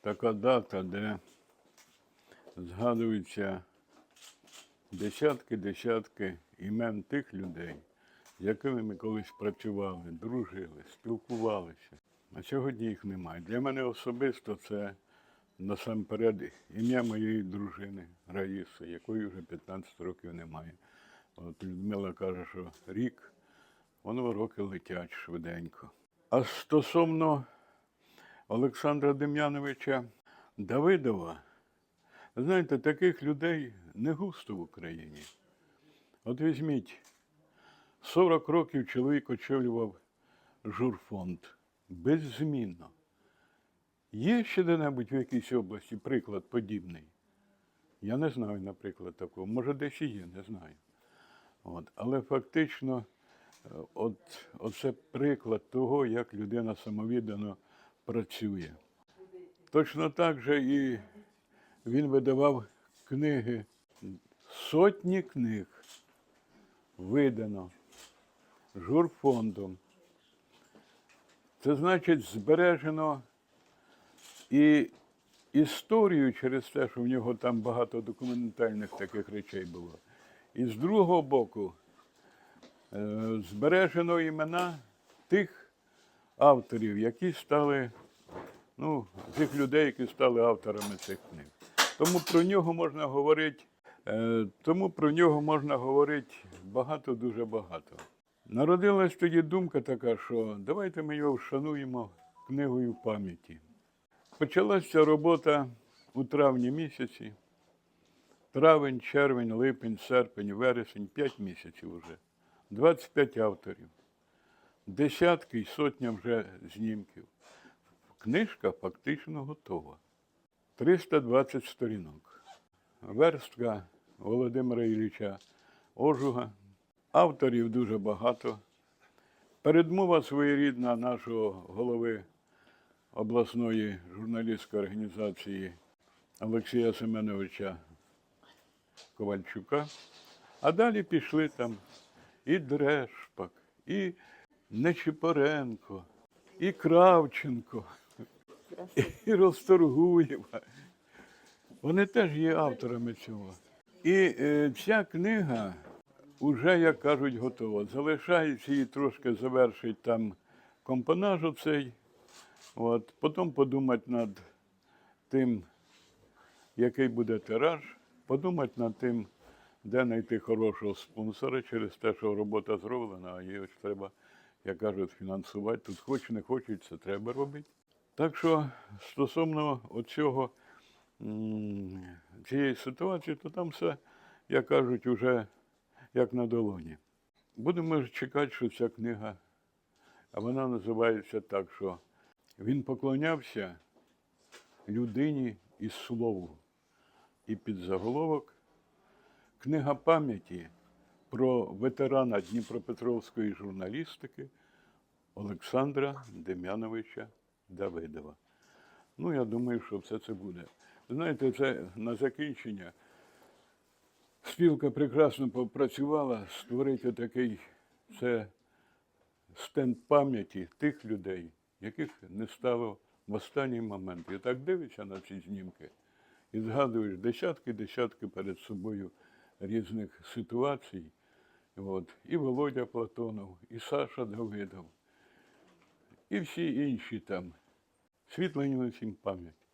така дата, де згадуються десятки-десятки імен тих людей, з якими ми колись працювали, дружили, спілкувалися. А сьогодні їх немає. Для мене особисто це насамперед ім'я моєї дружини Раїси, якої вже 15 років немає. От Людмила каже, що рік, воно роки летять швиденько. А стосовно Олександра Дем'яновича Давидова, знаєте, таких людей не густо в Україні. От візьміть, 40 років чоловік очолював журфонд беззмінно. Є ще де-небудь в якійсь області приклад подібний? Я не знаю, наприклад, такого. Може, десь і є, не знаю. От. Але фактично, е, от, оце приклад того, як людина самовіддано працює. Точно так же і він видавав книги, сотні книг видано журфондом. Це значить збережено і історію через те, що в нього там багато документальних таких речей було. І з другого боку, е, збережено імена тих авторів, які стали, ну, тих людей, які стали авторами цих книг. Тому про нього можна говорити, е, тому про нього можна говорити багато, дуже багато. Народилась тоді думка така, що давайте ми його вшануємо книгою пам'яті. Почалася робота у травні місяці. Травень, червень, липень, серпень, вересень, 5 місяців вже. 25 авторів. Десятки й сотня вже знімків. Книжка фактично готова. 320 сторінок. Верстка Володимира Ілліча Ожуга. Авторів дуже багато. Передмова своєрідна нашого голови обласної журналістської організації Олексія Семеновича Ковальчука. А далі пішли там і Дрешпак, і Нечипоренко, і Кравченко, і Росторгуєва. Вони теж є авторами цього. І е, ця книга вже, як кажуть, готова. Залишається її трошки завершити там компонаж оцей. От. Потім подумати над тим, який буде тираж, подумати над тим, де знайти хорошого спонсора через те, що робота зроблена, а її ось треба, як кажуть, фінансувати. Тут хоч не хочуть, це треба робити. Так що стосовно оцього, цієї ситуації, то там все, як кажуть, уже як на долоні. Будемо чекати, що ця книга, а вона називається так, що він поклонявся людині і слову. І під заголовок книга пам'яті про ветерана Дніпропетровської журналістики Олександра Дем'яновича Давидова. Ну, я думаю, що все це буде. Знаєте, це на закінчення. Спілка прекрасно попрацювала створити такий це стенд пам'яті тих людей, яких не стало в останній момент. І так дивишся на ці знімки і згадуєш десятки-десятки перед собою різних ситуацій. От. І Володя Платонов, і Саша Давидов, і всі інші там. Світла їм пам'ять.